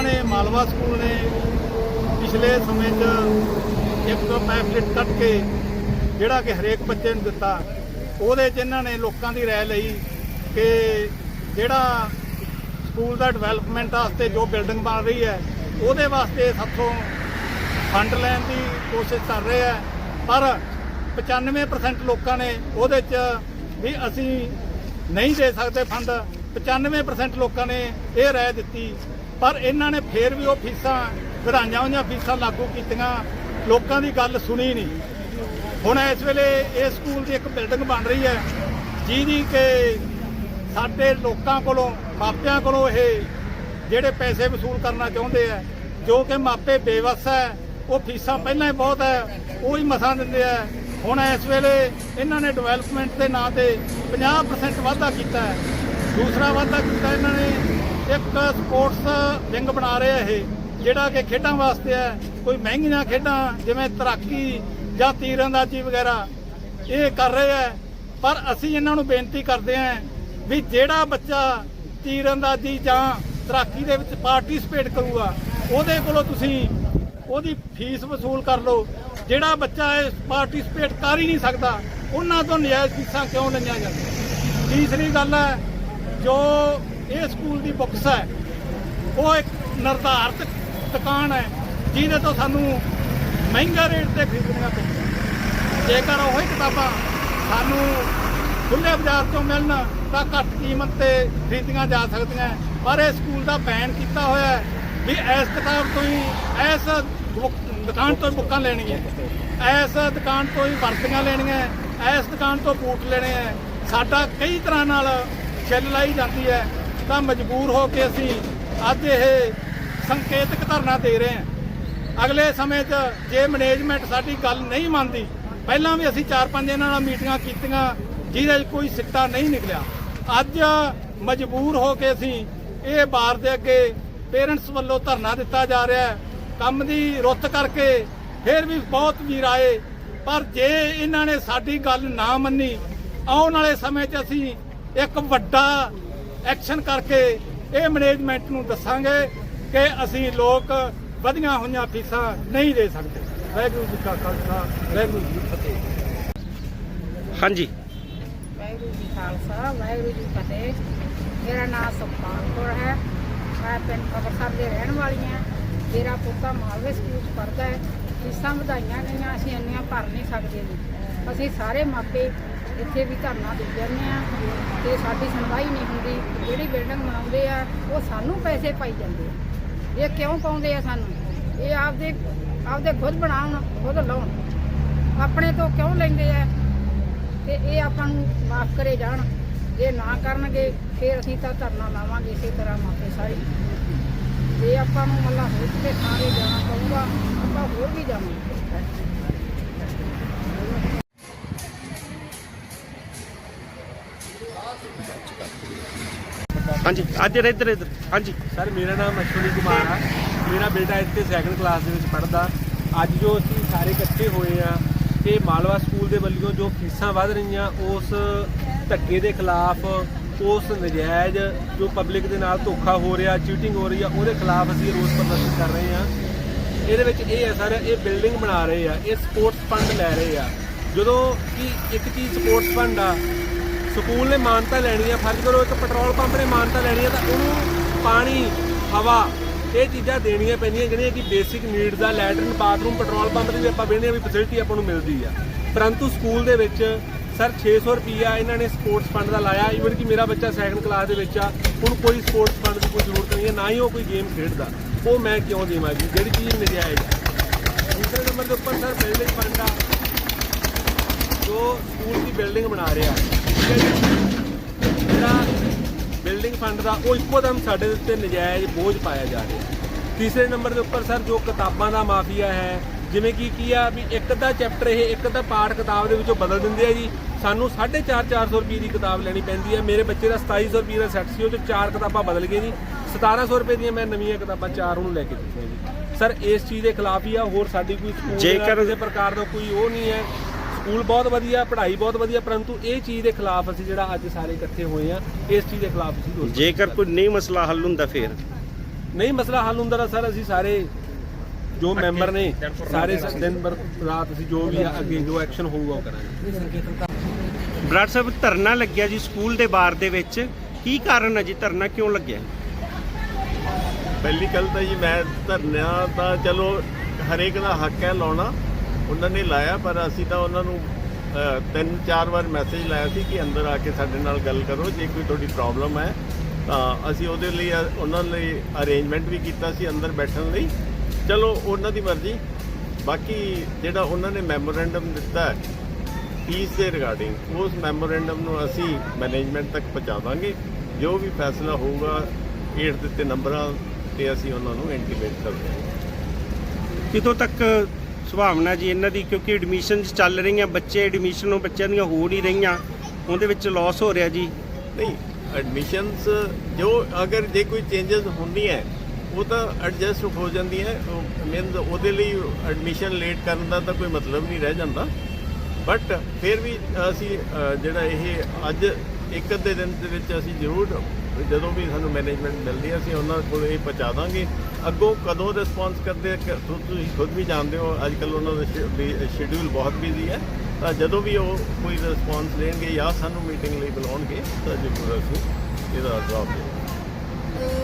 ਇਹਨਾਂ ਨੇ, ਮਾਲਵਾ ਸਕੂਲ ਨੇ, ਪਿਛਲੇ ਸਮੇਂ 'ਚ ਇੱਕ ਪੈਫਲੇਟ ਕੱਟ ਕੇ ਜਿਹੜਾ ਕਿ ਹਰੇਕ ਬੱਚੇ ਨੂੰ ਦਿੱਤਾ। ਉਹਦੇ 'ਚ ਇਹਨਾਂ ਨੇ ਲੋਕਾਂ ਦੀ ਰਾਏ ਲਈ ਕਿ ਜਿਹੜਾ ਸਕੂਲ ਦਾ ਡਿਵੈਲਪਮੈਂਟ ਵਾਸਤੇ ਜੋ ਬਿਲਡਿੰਗ ਬਣ ਰਹੀ ਹੈ, ਉਹਦੇ ਵਾਸਤੇ ਸਾਥੋਂ ਫੰਡ ਲੈਣ ਦੀ ਕੋਸ਼ਿਸ਼ ਕਰ ਰਹੇ ਆ ਪਰ 95% ਲੋਕਾਂ ਨੇ ਉਹਦੇ 'ਚ ਵੀ ਅਸੀਂ ਨਹੀਂ ਦੇ ਸਕਦੇ ਫੰਡ। 95% ਲੋਕਾਂ ਨੇ ਇਹ ਰਾਏ ਦਿੱਤੀ ਪਰ ਇਹਨਾਂ ਨੇ ਫੇਰ ਵੀ ਉਹ ਫੀਸਾਂ, ਵਧਾਈਆਂ ਹੋਈਆਂ ਫੀਸਾਂ ਲਾਗੂ ਕੀਤੀਆਂ, ਲੋਕਾਂ ਦੀ ਗੱਲ ਸੁਣੀ ਨਹੀਂ। ਹੁਣ ਇਸ ਵੇਲੇ ਇਹ ਸਕੂਲ ਦੀ ਇੱਕ ਬਿਲਡਿੰਗ ਬਣ ਰਹੀ ਹੈ, ਜਿਹਦੀ ਕਿ ਸਾਡੇ ਲੋਕਾਂ ਕੋਲੋਂ, ਮਾਪਿਆਂ ਕੋਲੋਂ ਇਹ ਜਿਹੜੇ ਪੈਸੇ ਵਸੂਲ ਕਰਨਾ ਚਾਹੁੰਦੇ ਆ, ਜੋ ਕਿ ਮਾਪੇ ਬੇਵਸ ਹੈ, ਉਹ ਫੀਸਾਂ ਪਹਿਲਾਂ ਹੀ ਬਹੁਤ ਹੈ, ਉਹ ਹੀ ਮਸਾਂ ਦਿੰਦੇ ਆ। ਹੁਣ ਇਸ ਵੇਲੇ ਇਹਨਾਂ ਨੇ ਡਿਵੈਲਪਮੈਂਟ ਦੇ ਨਾਂ ਤੇ 50% ਵਾਧਾ ਕੀਤਾ ਹੈ। ਦੂਸਰਾ ਵਾਧਾ ਕੀਤਾ ਇਹਨਾਂ ਨੇ ਇੱਕ ਸਪੋਰਟਸ ਵਿੰਗ ਬਣਾ ਰਿਹਾ ਇਹ, ਜਿਹੜਾ ਕਿ ਖੇਡਾਂ ਵਾਸਤੇ ਹੈ ਕੋਈ ਮਹਿੰਗੀਆਂ ਖੇਡਾਂ, ਜਿਵੇਂ ਤੈਰਾਕੀ ਜਾਂ ਤੀਰਅੰਦਾਜ਼ੀ ਵਗੈਰਾ, ਇਹ ਕਰ ਰਹੇ ਆ। ਪਰ ਅਸੀਂ ਇਹਨਾਂ ਨੂੰ ਬੇਨਤੀ ਕਰਦੇ ਹਾਂ ਵੀ ਜਿਹੜਾ ਬੱਚਾ ਤੀਰਅੰਦਾਜ਼ੀ ਜਾਂ ਤੈਰਾਕੀ ਦੇ ਵਿੱਚ ਪਾਰਟਿਸਿਪੇਟ ਕਰੂਗਾ, ਉਹਦੇ ਕੋਲੋਂ ਤੁਸੀਂ ਉਹਦੀ ਫੀਸ ਵਸੂਲ ਕਰ ਲਓ। ਜਿਹੜਾ ਬੱਚਾ ਇਹ ਪਾਰਟਿਸਿਪੇਟ ਕਰ ਹੀ ਨਹੀਂ ਸਕਦਾ, ਉਹਨਾਂ ਤੋਂ ਨਜਾਇਜ਼ ਫੀਸਾਂ ਕਿਉਂ ਲਈਆਂ ਜਾਂਦੀਆਂ? ਤੀਸਰੀ ਗੱਲ ਹੈ, ਜੋ ਇਹ ਸਕੂਲ ਦੀ ਬੁੱਕਸ ਹੈ। ਉਹ ਇੱਕ ਨਿਰਧਾਰਤ ਦੁਕਾਨ ਹੈ, ਜਿਹਦੇ ਤੋਂ ਸਾਨੂੰ ਮਹਿੰਗਾ ਰੇਟ ਤੇ ਖਰੀਦਣੀਆਂ ਪੈਂਦੀਆਂ। ਜੇਕਰ ਉਹ ਹੀ ਕਿਤਾਬਾਂ ਸਾਨੂੰ ਖੁੱਲੇ ਬਾਜ਼ਾਰ ਤੋਂ ਮਿਲਣ, ਤਾਂ ਘੱਟ ਕੀਮਤ ਤੇ ਖਰੀਦੀਆਂ ਜਾ ਸਕਦੀਆਂ ਪਰ ਇਹ ਸਕੂਲ ਦਾ ਬੈਨ ਕੀਤਾ ਹੋਇਆ ਹੈ ਵੀ ਇਸ ਕਿਤਾਬ ਤੋਂ ਹੀ, ਇਸ ਬੁੱਕ- ਦੁਕਾਨ ਤੋਂ ਹੀ ਬੁੱਕਾਂ ਲੈਣੀਆਂ ਇਸ ਦੁਕਾਨ ਤੋਂ ਹੀ ਵਰਦੀਆਂ ਲੈਣੀਆਂ ਇਸ ਦੁਕਾਨ ਤੋਂ ਬੂਟ ਲੈਣੇ ਆ ਸਾਡਾ ਕਈ ਤਰ੍ਹਾਂ ਨਾਲ ਛਿੱਲ ਲਾਈ ਜਾਂਦੀ ਹੈ। ਤਾਂ ਮਜਬੂਰ ਹੋ ਕੇ ਅਸੀਂ ਅੱਜ ਇਹ ਸੰਕੇਤਕ ਧਰਨਾ ਦੇ ਰਹੇ ਹਾਂ। ਅਗਲੇ ਸਮੇਂ 'ਚ ਜੇ ਮੈਨੇਜਮੈਂਟ ਸਾਡੀ ਗੱਲ ਨਹੀਂ ਮੰਨਦੀ, ਪਹਿਲਾਂ ਵੀ ਅਸੀਂ ਚਾਰ ਪੰਜ ਇਹਨਾਂ ਨਾਲ ਮੀਟਿੰਗਾਂ ਕੀਤੀਆਂ, ਜਿਹਦੇ 'ਚ ਕੋਈ ਸਿੱਟਾ ਨਹੀਂ ਨਿਕਲਿਆ। ਅੱਜ ਮਜਬੂਰ ਹੋ ਕੇ ਅਸੀਂ ਇਹ ਬਾਰ ਦੇ ਅੱਗੇ ਪੇਰੈਂਟਸ ਵੱਲੋਂ ਧਰਨਾ ਦਿੱਤਾ ਜਾ ਰਿਹਾ ਹੈ। ਕੰਮ ਦੀ ਰੁੱਤ ਕਰਕੇ ਫਿਰ ਵੀ ਬਹੁਤ ਵੀਰ ਆਏ, ਪਰ ਜੇ ਇਹਨਾਂ ਨੇ ਸਾਡੀ ਗੱਲ ਨਾ ਮੰਨੀ, ਆਉਣ ਵਾਲੇ ਸਮੇਂ 'ਚ ਅਸੀਂ ਇੱਕ ਵੱਡਾ ਐਕਸ਼ਨ ਕਰਕੇ ਇਹ ਮੈਨੇਜਮੈਂਟ ਨੂੰ ਦੱਸਾਂਗੇ ਕਿ ਅਸੀਂ ਲੋਕ ਵਧੀਆਂ ਹੋਈਆਂ ਫੀਸਾਂ ਨਹੀਂ ਦੇ ਸਕਦੇ। ਵਾਹਿਗੁਰੂ ਜੀ ਕਾ ਖਾਲਸਾ ਵਾਹਿਗੁਰੂ ਜੀ ਫਤਿਹ। ਹਾਂਜੀ। ਵਾਹਿਗੁਰੂ ਜੀ ਖਾਲਸਾ ਵਾਹਿਗੁਰੂ ਜੀ ਫਤਿਹ। ਮੇਰਾ ਨਾਮ ਸੁਖਪਾਲ ਕੌਰ ਹੈ। ਮੈਂ ਪਿੰਡ ਖਬਰਸਰ ਦੇ ਰਹਿਣ ਵਾਲੀ ਹਾਂ। ਮੇਰਾ ਪੁੱਤਾ ਮਾਲਵੇ ਸਕੂਲ 'ਚ ਪੜ੍ਹਦਾ ਹੈ। ਫੀਸਾਂ ਵਧਾਈਆਂ ਗਈਆਂ ਅਸੀਂ ਇੰਨੀਆਂ ਭਰ ਨਹੀਂ ਸਕਦੇ ਜੀ। ਅਸੀਂ ਸਾਰੇ ਮਾਪੇ ਇੱਥੇ ਵੀ ਧਰਨਾ ਦੇ ਜਾਂਦੇ ਆ ਤੇ ਸਾਡੀ ਸੁਣਵਾਈ ਨਹੀਂ ਹੁੰਦੀ। ਜਿਹੜੀ ਬਿਲਡਿੰਗ ਬਣਾਉਂਦੇ ਆ, ਉਹ ਸਾਨੂੰ ਪੈਸੇ ਪਾਈ ਜਾਂਦੇ ਆ। ਇਹ ਕਿਉਂ ਪਾਉਂਦੇ ਆ ਸਾਨੂੰ? ਇਹ ਆਪਦੇ ਆਪਦੇ ਖੁਦ ਬਣਾਉਣ, ਖੁਦ ਲਾਉਣ। ਆਪਣੇ ਤੋਂ ਕਿਉਂ ਲੈਂਦੇ ਆ? ਤੇ ਇਹ ਆਪਾਂ ਨੂੰ ਮਾਫ ਕਰੇ ਜਾਣ। ਜੇ ਨਾ ਕਰਨਗੇ, ਫਿਰ ਅਸੀਂ ਤਾਂ ਧਰਨਾ ਲਾਵਾਂਗੇ ਇਸੇ ਤਰ੍ਹਾਂ ਮਾਪੇ ਸਾਰੇ। ਜੇ ਆਪਾਂ ਨੂੰ ਮੱਲਾ ਹੋਰ ਕਿਤੇ ਥਾਂ ਜਾਣਾ ਪਊਗਾ, ਆਪਾਂ ਹੋਰ ਵੀ ਜਾਵਾਂਗੇ। ਹਾਂਜੀ, ਅੱਜ ਇੱਧਰ ਇੱਧਰ ਹਾਂਜੀ। ਸਰ, ਮੇਰਾ ਨਾਮ ਅਸ਼ਵਨੀ ਕੁਮਾਰ ਆ। ਮੇਰਾ ਬੇਟਾ ਇੱਥੇ ਸੈਕੰਡ ਕਲਾਸ ਦੇ ਵਿੱਚ ਪੜ੍ਹਦਾ। ਅੱਜ ਜੋ ਅਸੀਂ ਸਾਰੇ ਇਕੱਠੇ ਹੋਏ ਆ ਕਿ ਮਾਲਵਾ ਸਕੂਲ ਦੇ ਵੱਲੋਂ ਜੋ ਫੀਸਾਂ ਵਧ ਰਹੀਆਂ, ਉਸ ਧੱਕੇ ਦੇ ਖਿਲਾਫ, ਉਸ ਨਜਾਇਜ਼ ਜੋ ਪਬਲਿਕ ਦੇ ਨਾਲ ਧੋਖਾ ਹੋ ਰਿਹਾ ਚੀਟਿੰਗ ਹੋ ਰਹੀ ਆ, ਉਹਦੇ ਖਿਲਾਫ ਅਸੀਂ ਰੋਸ ਪ੍ਰਦਰਸ਼ਨ ਕਰ ਰਹੇ ਆ। ਇਹਦੇ ਵਿੱਚ ਇਹ ਹੈ ਸਰ, ਇਹ ਬਿਲਡਿੰਗ ਬਣਾ ਰਹੇ ਆ, ਇਹ ਸਪੋਰਟਸ ਫੰਡ ਲੈ ਰਹੇ ਆ। ਜਦੋਂ ਕਿ ਇੱਕ ਚੀਜ਼ ਸਪੋਰਟਸ ਫੰਡ ਆ ਸਕੂਲ ਨੇ ਮਾਨਤਾ ਲੈਣੀ ਹੈ ਫਰਜ਼ ਕਰੋ ਇੱਕ ਪੈਟਰੋਲ ਪੰਪ ਨੇ ਮਾਨਤਾ ਲੈਣੀ ਆ ਤਾਂ ਉਹਨੂੰ ਪਾਣੀ, ਹਵਾ, ਇਹ ਚੀਜ਼ਾਂ ਦੇਣੀਆਂ ਪੈਂਦੀਆਂ ਜਿਹੜੀਆਂ ਕਿ ਬੇਸਿਕ ਨੀਡਸ ਆ। ਲੈਟਰਨ, ਬਾਥਰੂਮ, ਪੈਟਰੋਲ ਪੰਪ ਦੀ ਵੀ ਆਪਾਂ ਵੇਖਦੇ ਆ ਵੀ ਫੈਸਿਲਿਟੀ ਆਪਾਂ ਨੂੰ ਮਿਲਦੀ ਆ। ਪਰੰਤੂ ਸਕੂਲ ਦੇ ਵਿੱਚ ਸਰ 600 ਰੁਪਈਆ ਇਹਨਾਂ ਨੇ ਸਪੋਰਟਸ ਫੰਡ ਦਾ ਲਾਇਆ। ਈਵਨ ਕਿ ਮੇਰਾ ਬੱਚਾ ਸੈਕੰਡ ਕਲਾਸ ਦੇ ਵਿੱਚ ਆ, ਹੁਣ ਕੋਈ ਸਪੋਰਟਸ ਫੰਡ ਦੀ ਕੋਈ ਜ਼ਰੂਰਤ ਨਹੀਂ ਹੈ, ਨਾ ਹੀ ਉਹ ਕੋਈ ਗੇਮ ਖੇਡਦਾ। ਉਹ ਮੈਂ ਕਿਉਂ ਦੇਵਾਂ ਜੀ? ਜਿਹੜੀ ਚੀਜ਼ ਨਜਾਇਜ਼ ਹੈ ਦੂਸਰੇ ਨੰਬਰ ਦੇ ਉੱਪਰ ਸਰ ਬਿਲਡਿੰਗ ਫੰਡ ਆ। ਜੋ ਸਕੂਲ ਦੀ ਬਿਲਡਿੰਗ ਬਣਾ ਰਿਹਾ। ਠੀਕ ਹੈ ਜੀ ਜਿਹੜਾ ਬਿਲਡਿੰਗ ਫੰਡ ਦਾ ਉਹ ਇੱਕੋ ਦਮ ਸਾਡੇ ਦੇ ਉੱਤੇ ਨਜਾਇਜ਼ ਬੋਝ ਪਾਇਆ ਜਾ ਰਿਹਾ ਤੀਸਰੇ ਨੰਬਰ ਦੇ ਉੱਪਰ ਸਰ ਜੋ ਕਿਤਾਬਾਂ ਦਾ ਮਾਫੀਆ ਹੈ ਜਿਵੇਂ ਕਿ ਕੀ ਆ ਵੀ ਇੱਕ ਅੱਧਾ ਚੈਪਟਰ ਇਹ ਇੱਕ ਅੱਧਾ ਪਾਠ ਕਿਤਾਬ ਦੇ ਵਿੱਚੋਂ ਬਦਲ ਦਿੰਦੇ ਆ ਜੀ। ਸਾਨੂੰ 4.5 400 ਰੁਪਏ ਦੀ ਕਿਤਾਬ ਲੈਣੀ ਪੈਂਦੀ ਹੈ ਮੇਰੇ ਬੱਚੇ ਦਾ 2700 ਰੁਪਏ ਦਾ ਸੈੱਟ ਸੀ ਉਹ ਚ ਚਾਰ ਕਿਤਾਬਾਂ ਬਦਲ ਗਏ ਜੀ। 1700 ਰੁਪਏ ਦੀਆਂ ਮੈਂ ਨਵੀਆਂ ਕਿਤਾਬਾਂ ਚਾਰ ਉਹਨੂੰ ਲੈ ਕੇ ਦਿੱਤੀਆਂ ਜੀ। ਸਰ ਇਸ ਚੀਜ਼ ਦੇ ਖਿਲਾਫ ਹੀ ਆ ਹੋਰ ਸਾਡੀ ਕੋਈ ਦੇ ਜੇਕਰ- ਕਿਸੇ ਪ੍ਰਕਾਰ ਦਾ ਕੋਈ ਉਹ ਨਹੀਂ ਹੈ। ਸਕੂਲ ਬਹੁਤ ਵਧੀਆ ਪੜ੍ਹਾਈ ਬਹੁਤ ਵਧੀਆ ਪਰੰਤੂ ਇਹ ਚੀਜ਼ ਦੇ ਖਿਲਾਫ ਅਸੀਂ ਜਿਹੜਾ ਅੱਜ ਸਾਰੇ ਇਕੱਠੇ ਹੋਏ ਆ ਇਸ ਚੀਜ਼ ਦੇ ਖਿਲਾਫ ਅਸੀਂ ਰੋਸ ਜੇਕਰ ਕੋਈ ਨਹੀਂ ਮਸਲਾ ਹੱਲ ਹੁੰਦਾ ਫੇਰ? ਨਹੀਂ ਮਸਲਾ ਹੱਲ ਹੁੰਦਾ ਤਾਂ ਸਰ ਅਸੀਂ ਸਾਰੇ ਜੋ ਮੈਂਬਰ ਨੇ ਸਾਰੇ ਦਿਨ ਭਰ ਰਾਤ ਅਸੀਂ ਜੋ ਵੀ ਅੱਗੇ ਜੋ ਐਕਸ਼ਨ ਹੋਊਗਾ ਉਹ ਕਰਾਂਗੇ। ਬਰਾੜ ਸਾਹਿਬ ਧਰਨਾ ਲੱਗਿਆ ਜੀ ਸਕੂਲ ਦੇ ਬਾਹਰ ਦੇ ਵਿੱਚ। ਕੀ ਕਾਰਨ ਹੈ ਜੀ? ਧਰਨਾ ਕਿਉਂ ਲੱਗਿਆ? ਪਹਿਲੀ ਗੱਲ ਤਾਂ ਜੀ ਮੈਂ ਧਰਨਾ ਤਾਂ ਚਲੋ ਹਰੇਕ ਦਾ ਹੱਕ ਹੈ ਲਾਉਣਾ। ਉਹਨਾਂ ਨੇ ਲਾਇਆ, ਪਰ ਅਸੀਂ ਤਾਂ ਉਹਨਾਂ ਨੂੰ ਤਿੰਨ ਚਾਰ ਵਾਰ ਮੈਸੇਜ ਲਾਇਆ ਸੀ ਕਿ ਅੰਦਰ ਆ ਕੇ ਸਾਡੇ ਨਾਲ ਗੱਲ ਕਰੋ, ਜੇ ਕੋਈ ਤੁਹਾਡੀ ਪ੍ਰੋਬਲਮ ਹੈ, ਤਾਂ ਅਸੀਂ ਉਹਦੇ ਲਈ, ਉਹਨਾਂ ਲਈ ਅਰੇਂਜਮੈਂਟ ਵੀ ਕੀਤਾ ਸੀ ਅੰਦਰ ਬੈਠਣ ਲਈ। ਚਲੋ, ਉਹਨਾਂ ਦੀ ਮਰਜ਼ੀ। ਬਾਕੀ ਜਿਹੜਾ ਉਹਨਾਂ ਨੇ ਮੈਮੋਰੈਂਡਮ ਦਿੱਤਾ ਹੈ ਫੀਸ ਦੇ ਰਿਗਾਰਡਿੰਗ ਉਸ ਮੈਮੋਰੈਂਡਮ ਨੂੰ ਅਸੀਂ ਮੈਨੇਜਮੈਂਟ ਤੱਕ ਪਹੁੰਚਾਵਾਂਗੇ ਜੋ ਵੀ ਫੈਸਲਾ ਹੋਊਗਾ ਹੇਠ ਦਿੱਤੇ ਨੰਬਰਾਂ ਤੇ ਅਸੀਂ ਉਹਨਾਂ ਨੂੰ ਇੰਟੀਮੇਟ ਕਰ ਦਿਆਂਗੇ ਕਿਦੋਂ ਤੱਕ ਸੁਭਾਵਨਾ ਜੀ ਇਹਨਾਂ ਦੀ ਕਿਉਂਕਿ ਐਡਮਿਸ਼ਨ ਚੱਲ ਰਹੀਆਂ, ਬੱਚੇ ਐਡਮਿਸ਼ਨ ਉਹ ਬੱਚਿਆਂ ਦੀਆਂ ਹੋ ਨਹੀਂ ਰਹੀਆਂ, ਉਹਦੇ ਵਿੱਚ ਲਾਸ ਹੋ ਰਿਹਾ ਜੀ। ਨਹੀਂ ਐਡਮਿਸ਼ਨਸ ਜੋ ਅਗਰ ਜੇ ਕੋਈ ਚੇਂਜਸ ਹੁੰਦੀ ਹੈ, ਉਹ ਤਾਂ ਐਡਜਸਟ ਹੋ ਜਾਂਦੀ ਹੈ ਮੀਨਸ ਉਹਦੇ ਲਈ ਐਡਮਿਸ਼ਨ ਲੇਟ ਕਰਨ ਦਾ ਤਾਂ ਕੋਈ ਮਤਲਬ ਨਹੀਂ ਰਹਿ ਜਾਂਦਾ। ਬਟ ਫਿਰ ਵੀ ਅਸੀਂ ਜਿਹੜਾ ਇਹ ਅੱਜ ਇੱਕ ਅੱਧੇ ਦਿਨ ਦੇ ਵਿੱਚ ਅਸੀਂ ਜ਼ਰੂਰ ਜਦੋਂ ਵੀ ਸਾਨੂੰ ਮੈਨੇਜਮੈਂਟ ਮਿਲਦੀ ਹੈ ਅਸੀਂ ਉਹਨਾਂ ਕੋਲ ਇਹ ਪਹੁੰਚਾ ਦਾਂਗੇ। ਅੱਗੋਂ ਕਦੋਂ ਰਿਸਪੌਂਸ ਕਰਦੇ ਤੁਸੀਂ ਖੁਦ ਵੀ ਜਾਣਦੇ ਹੋ ਅੱਜ ਕੱਲ ਉਹਨਾਂ ਦਾ ਸ਼ਡਿਊਲ ਬਹੁਤ ਬਿਜ਼ੀ ਹੈ ਤਾਂ ਜਦੋਂ ਵੀ ਉਹ ਕੋਈ ਰਿਸਪੌਂਸ ਲੈਣਗੇ ਜਾਂ ਸਾਨੂੰ ਮੀਟਿੰਗ ਲਈ ਬੁਲਾਉਣਗੇ, ਤਾਂ ਜ਼ਰੂਰ ਅਸੀਂ ਇਹਦਾ ਜਵਾਬ ਦੇਵਾਂਗੇ।